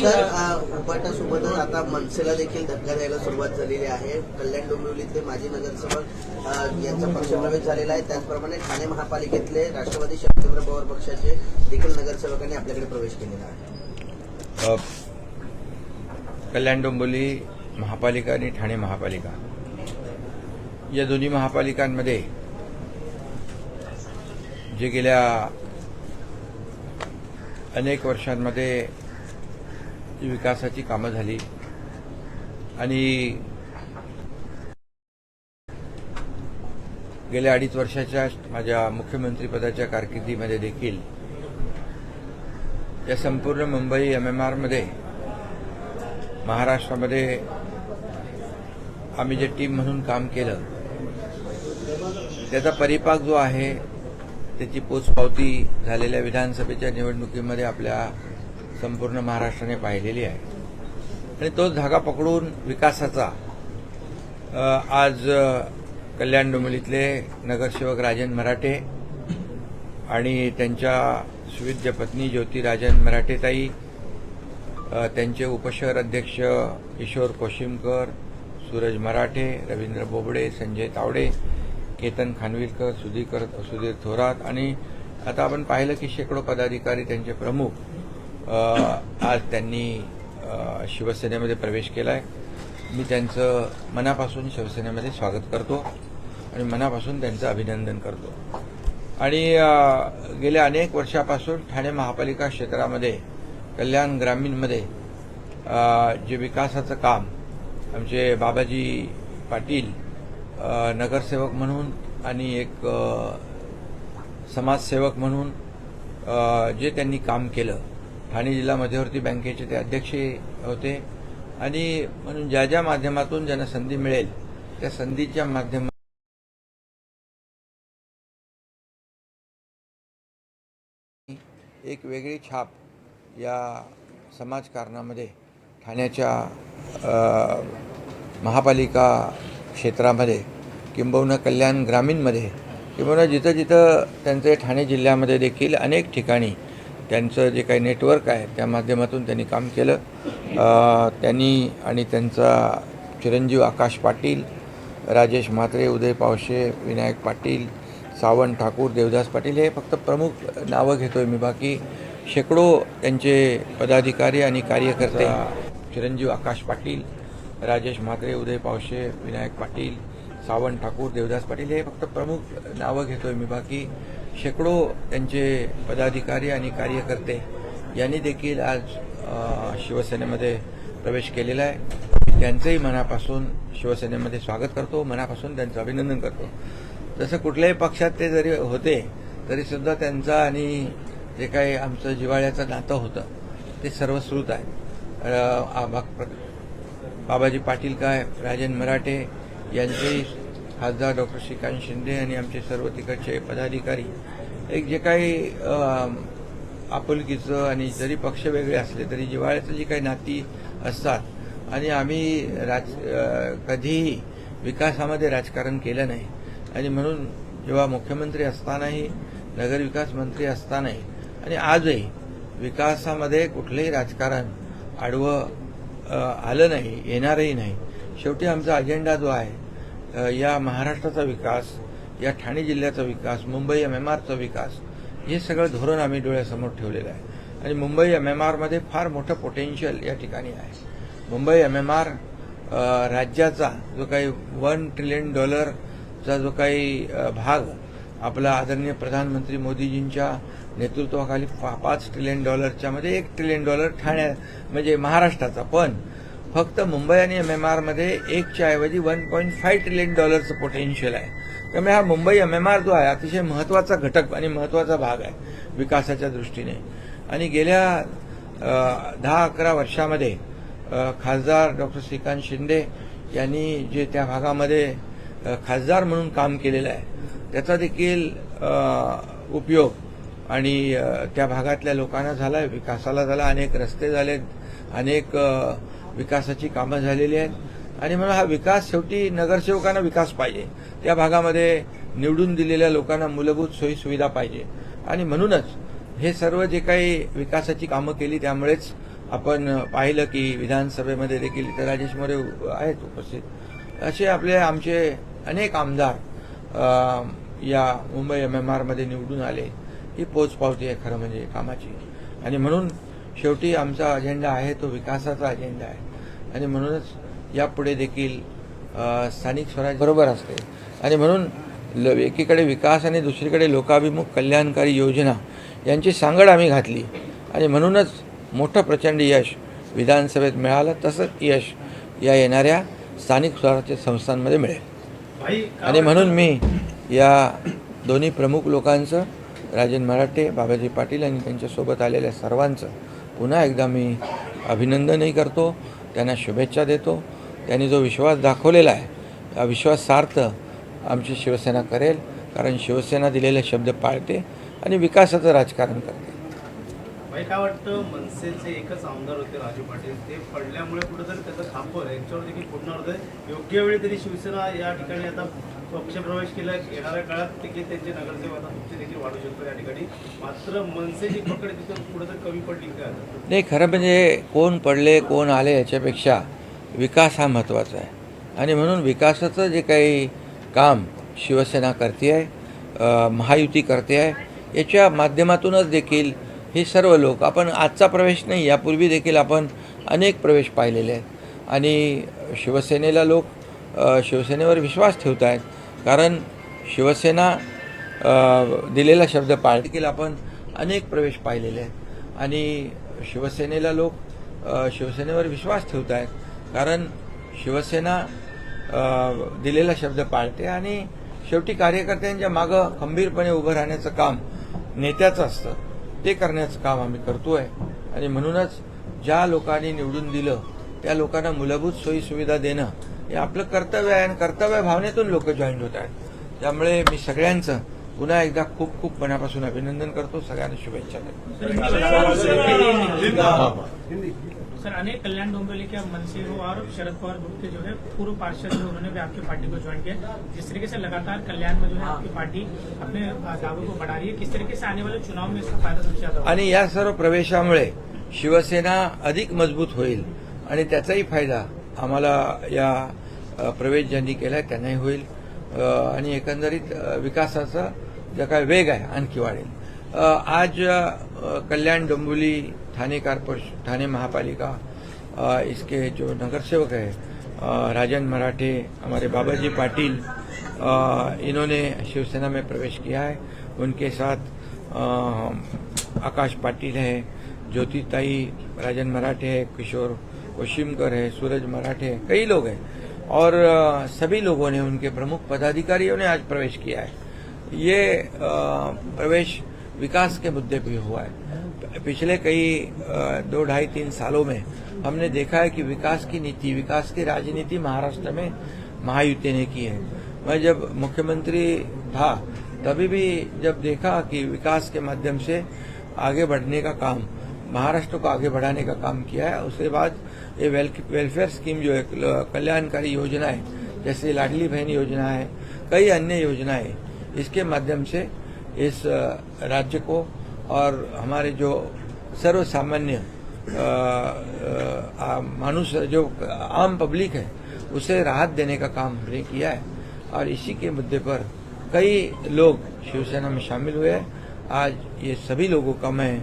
Sir उपाटासोबतच आता मनसेला देखील धक्का द्यायला सुरुवात झालेली आहे. कल्याण डोंबिवलीतले माजी नगरसेवक यांचा पक्षप्रवेश झालेला आहे. त्याचप्रमाणे ठाणे महापालिकेतले राष्ट्रवादी शरदचंद्र पवार पक्षाचे देखील नगरसेवकांनी आपल्याकडे प्रवेश केलेला आहे. कल्याण डोंबिवली महापालिका आणि ठाणे महापालिका. या दोन्ही महापालिकांमध्ये जे गेल्या अनेक वर्षांमध्ये विकासाची कामं झाली. आणि गेल्या अडीच वर्षाच्या माझ्या मुख्यमंत्रीपदाच्या कारकिर्दीमध्ये देखील या संपूर्ण मुंबई एम एम आरमध्ये महाराष्ट्रामध्ये आम्ही जे टीम म्हणून काम केलं त्याचा परिपाक जो आहे त्याची पोचपावती झालेल्या विधानसभेच्या निवडणुकीमध्ये आपल्या संपूर्ण महाराष्ट्राने पाहिलेली आहे. आणि तो धागा पकडून विकासाचा आज कल्याण डोंबिवलीतले नगरसेवक राजन मराठे आणि त्यांच्या सुविद्य पत्नी ज्योती राजन मराठेताई त्यांचे उपशहर अध्यक्ष किशोर कोशिमकर सूरज मराठे रवींद्र बोबडे संजय तावडे केतन खानविलकर सुधीकर सुधीर थोरात आणि आता आपण पाहिलं की शेकडो पदाधिकारी त्यांचे प्रमुख आज त्यांनी शिवसेनेमध्ये प्रवेश केला आहे मी त्यांचं मनापासून शिवसेनेमध्ये स्वागत करतो आणि मनापासून त्यांचं अभिनंदन करतो. आणि गेल्या अनेक वर्षापासून ठाणे महापालिका क्षेत्रामध्ये कल्याण ग्रामीणमध्ये जे विकासाचं काम आमचे बाबाजी पाटील नगरसेवक म्हणून आणि एक समाजसेवक म्हणून जे त्यांनी काम केलं. ठाणे जिल्हा मध्यवर्ती बँकेचे ते अध्यक्ष होते. आणि म्हणून ज्या ज्या माध्यमातून ज्यांना संधी मिळेल त्या संधीच्या माध्यमातून एक वेगळी छाप या समाजकारणामध्ये ठाण्याच्या महापालिका क्षेत्रामध्ये किंबहुना कल्याण ग्रामीणमध्ये किंबहुना जिथं जिथं त्यांचे ठाणे जिल्ह्यामध्ये देखील अनेक ठिकाणी त्यांचं जे काही नेटवर्क आहे त्या माध्यमातून त्यांनी काम केलं. त्यांनी आणि त्यांचा चिरंजीव आकाश पाटील राजेश म्हात्रे उदय पावशे विनायक पाटील सावंत ठाकूर देवदास पाटील हे फक्त प्रमुख नावं घेतोय मी. बाकी शेकडो त्यांचे पदाधिकारी आणि कार्यकर्ते चिरंजीव आकाश पाटील राजेश म्हात्रे उदय पावशे विनायक पाटील सावंत ठाकूर देवदास पाटील हे फक्त प्रमुख नावं घेतोय मी. बाकी शेकडो त्यांचे पदाधिकारी आणि कार्यकर्ते यांनी देखील आज शिवसेनेमध्ये प्रवेश केलेला आहे. त्यांचंही मनापासून शिवसेनेमध्ये स्वागत करतो मनापासून त्यांचं अभिनंदन करतो. तसं कुठल्याही पक्षात ते जरी होते तरी सुद्धा त्यांचं आणि जे काही आमचं जिव्हाळ्याचं नातं होतं ते सर्वश्रुत आहे. बाबाजी पाटील काय राजन मराठे यांचेही खासदार डॉक्टर श्रीकांत शिंदे आणि आमचे सर्व तिकडचे पदाधिकारी. एक जे काही आपुलकीचं आणि जरी पक्ष वेगळे असले तरी जिव्हाळ्याचं जी काही नाती असतात आणि आम्ही राज कधीही विकासामध्ये राजकारण केलं नाही. आणि म्हणून जेव्हा मुख्यमंत्री असतानाही नगरविकास मंत्री असतानाही आणि आजही विकासामध्ये कुठलंही राजकारण आडवं आलं नाही येणारही नाही. शेवटी आमचा अजेंडा जो आहे या महाराष्ट्राचा विकास या ठाणे जिल्ह्याचा विकास मुंबई एम एम आरचा विकास हे सगळं धोरण आम्ही डोळ्यासमोर ठेवलेलं आहे. आणि मुंबई एम एम आरमध्ये फार मोठं पोटेन्शियल या ठिकाणी आहे. मुंबई एम एम आर राज्याचा जो काही वन ट्रिलियन डॉलरचा जो काही भाग आपला आदरणीय प्रधानमंत्री मोदीजींच्या नेतृत्वाखाली पा- पाच ट्रिलियन डॉलरच्यामध्ये एक ट्रिलियन डॉलर ठाण्या म्हणजे महाराष्ट्राचा. पण फक्त मुंबई आणि एम एम आरमध्ये एकच्या ऐवजी वन पॉईंट फाईव्ह ट्रिलियन डॉलरचं पोटेन्शियल आहे. त्यामुळे हा मुंबई एम एम आर जो आहे अतिशय महत्त्वाचा घटक आणि महत्त्वाचा भाग आहे विकासाच्या दृष्टीने. आणि गेल्या दहा अकरा वर्षामध्ये खासदार डॉक्टर श्रीकांत शिंदे यांनी जे त्या भागामध्ये खासदार म्हणून काम केलेलं आहे त्याचा देखील उपयोग. आणि त्या भागातल्या लोकांना झाला आहे विकासाला झाला अनेक रस्ते झालेत अनेक विकासाची कामं झालेली आहेत. आणि म्हणून हा विकास शेवटी नगरसेवकांना विकास पाहिजे. त्या भागामध्ये निवडून दिलेल्या लोकांना मूलभूत सोयीसुविधा पाहिजे. आणि म्हणूनच हे सर्व जे काही विकासाची कामं केली त्यामुळेच आपण पाहिलं की विधानसभेमध्ये देखील इथं राजेश मोरे आहेत उपस्थित. असे आपले आमचे अनेक आमदार या मुंबई एम एम आरमध्ये निवडून आले ही पोचपावती आहे खरं म्हणजे कामाची. आणि म्हणून शेवटी आमचा अजेंडा आहे तो विकासाचा अजेंडा आहे. आणि म्हणूनच यापुढे देखील स्थानिक स्वराज बरोबर असते. आणि म्हणून ल- एकीकडे विकास आणि दुसरीकडे लोकाभिमुख कल्याणकारी योजना यांची सांगड आम्ही घातली. आणि म्हणूनच मोठं प्रचंड यश विधानसभेत मिळालं तसंच यश या येणाऱ्या स्थानिक स्वराज्य संस्थांमध्ये मिळेल. आणि म्हणून मी या दोन्ही प्रमुख लोकांचं राजन मराठे बाबाजी पाटील आणि त्यांच्यासोबत आलेल्या सर्वांचं पुन्हा एकदा मी अभिनंदनही करतो त्यांना शुभेच्छा देतो. त्यांनी जो विश्वास दाखवलेला आहे हा विश्वास सार्थ आमची शिवसेना करेल कारण शिवसेना दिलेले शब्द पाळते आणि विकासाचं राजकारण करते. काय वाटतं मनसेचे एकच आमदार होते राजू पाटील ते पडल्यामुळे कुठेतरी त्याचं थांबवलं यांच्यावर देखील पूर्ण होतं. योग्य वेळी तरी शिवसेना या ठिकाणी आता पक्षप्रवेश केला येणाऱ्या काळात देखील त्यांचे नगरसेवक देखील वाढू शकतो या ठिकाणी. मात्र मनसेची पकड तिथं कुठेतरी कमी पडली का? नाही खरं म्हणजे कोण पडले कोण आले याच्यापेक्षा विकास हा महत्त्वाचा आहे. आणि म्हणून विकासाचं जे काही काम शिवसेना करते आहे महायुती करते आहे याच्या माध्यमातूनच देखील हे सर्व लोक आपण आजचा प्रवेश नाही यापूर्वी देखील आपण अनेक प्रवेश पाहिलेले आहेत. आणि शिवसेनेला लोक शिवसेनेवर विश्वास ठेवत आहेत कारण शिवसेना दिलेला शब्द पाळ देखील आपण अनेक प्रवेश पाहिलेले आहेत. आणि शिवसेनेला लोक शिवसेनेवर विश्वास ठेवत आहेत. कारण शिवसेना दिलेला शब्द पाळते आणि शेवटी कार्यकर्त्यांच्या मागं खंबीरपणे उभं राहण्याचं काम नेत्याचं असतं. ते करण्याचं काम आम्ही करतोय. आणि म्हणूनच ज्या लोकांनी निवडून दिलं त्या लोकांना मूलभूत सोयी सुविधा देणं हे आपलं कर्तव्य आहे आणि कर्तव्य भावनेतून लोक जॉईन होत आहेत. त्यामुळे मी सगळ्यांचं पुन्हा एकदा खूप खूप मनापासून अभिनंदन करतो. सगळ्यांना शुभेच्छा देतो. सर अनेक कल्याण डोंबिवली के मनसे हो और शरद पवार ग्रुप के जो है पूर्व पार्षद जो उन्होंने भी आपकी पार्टी को ज्वाइन किया जिस तरीके से लगातार कल्याण में जो है आपकी पार्टी अपने दावे को बढ़ा रही है किस तरीके से आने वाले चुनाव में इसका फायदा सबसे ज्यादा आणि या सर्व प्रवेशामुळे शिवसेना अधिक मजबूत होईल आणि त्याचाही फायदा आम्हाला या प्रवेश ज्यांनी केलाय त्यांनाही होईल. आणि एकंदरीत जो काय वेग आहे, आणखी आज कल्याण डोंबिवली ठाणे कारपोरेशन ठाणे महापालिका इसके जो नगर सेवक है राजन मराठे, हमारे बाबाजी पाटिल इन्होंने शिवसेना में प्रवेश किया है। उनके साथ आकाश पाटिल है, ज्योतिताई राजन मराठे है, किशोर वशिमकर है, सूरज मराठे है, कई लोग हैं। और सभी लोगों ने उनके प्रमुख पदाधिकारियों ने आज प्रवेश किया है। ये प्रवेश विकास के मुद्दे पे हुआ है। पिछले कई दो ढाई तीन सालों में हमने देखा है कि विकास की नीति, विकास की राजनीति महाराष्ट्र में महायुति ने की है। मैं जब मुख्यमंत्री था, तभी भी जब देखा कि विकास के माध्यम से आगे बढ़ने का काम, महाराष्ट्र को आगे बढ़ाने का काम किया है, उसके बाद ये वेल, वेलफेयर स्कीम जो है कल्याणकारी योजना है जैसे लाडली बहन योजना है कई अन्य योजनाएँ इसके माध्यम से इस राज्य को और हमारे जो सर्वसामान्य अ, अ, मानुष जो आम पब्लिक है उसे राहत देने का काम हमने किया है। और इसी के मुद्दे पर कई लोग शिवसेना में शामिल हुए हैं। आज ये सभी लोगों का मैं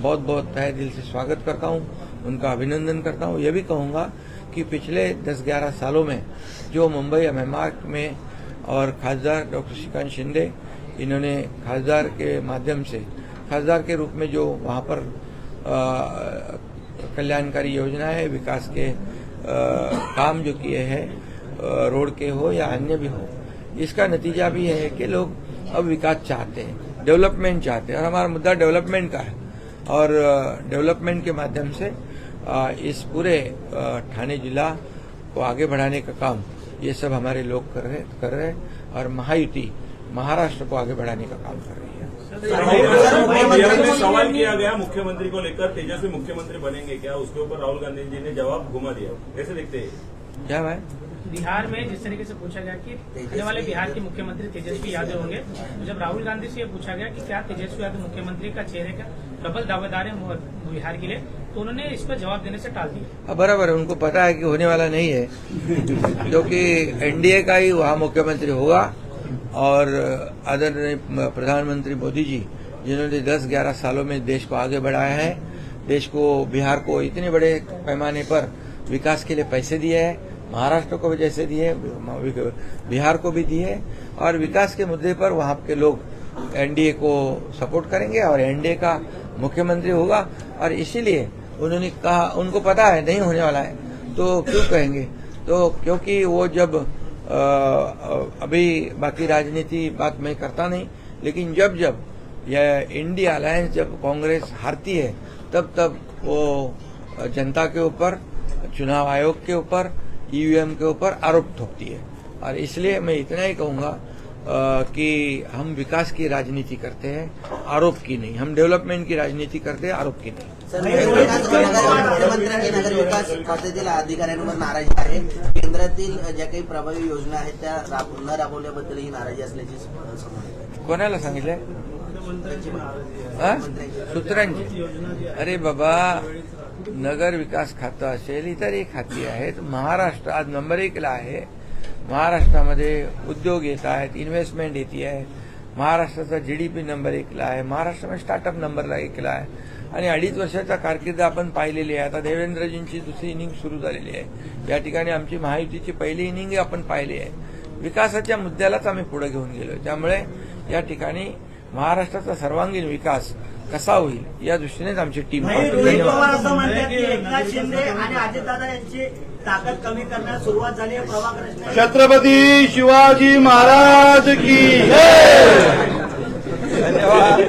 बहुत बहुत तहे दिल से स्वागत करता हूँ। उनका अभिनंदन करता हूँ। ये भी कहूँगा कि पिछले 10-11 सालों में जो मुंबई एम में और खासदार डॉक्टर श्रीकांत शिंदे इन्होंने खासदार के माध्यम से खासदार के रूप में जो वहाँ पर कल्याणकारी योजनाएँ है विकास के अ, काम जो किए हैं रोड के हो या अन्य भी हो इसका नतीजा भी है कि लोग अब विकास चाहते हैं डेवलपमेंट चाहते हैं। और हमारा मुद्दा डेवलपमेंट का है। और डेवलपमेंट के माध्यम से इस पूरे ठाणे जिला को आगे बढ़ाने का काम ये सब हमारे लोग कर रहे कर रहे हैं और महायुति महाराष्ट्र को आगे बढ़ाने का काम कर रही है। में सवाल किया गया मुख्यमंत्री को लेकर तेजस्वी मुख्यमंत्री बनेंगे क्या? उसके ऊपर राहुल गांधी जी ने जवाब घुमा दिया। कैसे देखते हैं? क्या भाई? बिहार में जिस तरीके से पूछा गया कि आने वाले बिहार के मुख्यमंत्री तेजस्वी यादव होंगे तो जब राहुल गांधी से ये पूछा गया कि क्या तेजस्वी यादव मुख्यमंत्री का चेहरे का डबल दावेदार है बिहार के लिए तो उन्होंने इस पर जवाब देने से टाल दिया। बराबर है, उनको पता है कि होने वाला नहीं है क्योंकि एनडीए का ही वहाँ मुख्यमंत्री होगा और आदरणीय प्रधानमंत्री मोदी जी, जिन्होंने 10-11 सालों में देश को आगे बढ़ाया है, देश को, बिहार को इतने बड़े पैमाने पर विकास के लिए पैसे दिए हैं, महाराष्ट्र को भी जैसे दिए बिहार को भी दिए और विकास के मुद्दे पर वहाँ के लोग एनडीए को सपोर्ट करेंगे और एनडीए का मुख्यमंत्री होगा और इसीलिए उन्होंने कहा उनको पता है नहीं होने वाला है। तो क्यों कहेंगे? तो क्योंकि वो जब अ, अभी बाकी राजनीति बात मैं करता नहीं लेकिन जब जब यह इंडिया अलायंस जब कांग्रेस हारती है तब तब वो जनता के ऊपर चुनाव आयोग के ऊपर ईवीएम के ऊपर आरोप ठोकती है। और इसलिए मैं इतना ही कहूँगा कि हम विकास की राजनीति करते हैं आरोप की नहीं। हम डेवलपमेंट की राजनीति करते हैं आरोप की नाही। मुख्यमंत्र्यांनी नगर विकास खात्यातील अधिकाऱ्यांवर नाराजी आहे. केंद्रातील ज्या काही प्रभावी योजना आहेत त्या न राबवल्याबद्दल ही नाराजी असल्याची. कोणाला सांगितलंय? हा? सूत्रांची. अरे बाबा नगर विकास खातं असेल इतरही खाती आहेत. महाराष्ट्र आज नंबर एकला आहे. महाराष्ट्रामध्ये उद्योग येत आहेत इन्व्हेस्टमेंट येते आहे. महाराष्ट्राचा जीडीपी नंबर एकला आहे. महाराष्ट्रामध्ये स्टार्टअप नंबरला एकला आहे. आणि अडीच वर्षाचा कारकीर्द आपण पाहिलेली आहे. आता देवेंद्रजींची दुसरी इनिंग सुरू झालेली आहे. या ठिकाणी आमची महायुतीची पहिली इनिंग आपण पाहिली आहे. विकासाच्या मुद्द्यालाच आम्ही पुढे घेऊन गेलो त्यामुळे या ठिकाणी महाराष्ट्राचा सर्वांगीण विकास कसा होईल या दृष्टीनेच आमची टीम ताकद कमी करण्यास सुरुवात झाली आहे. प्रभाकर छत्रपती शिवाजी महाराज की धन्यवाद.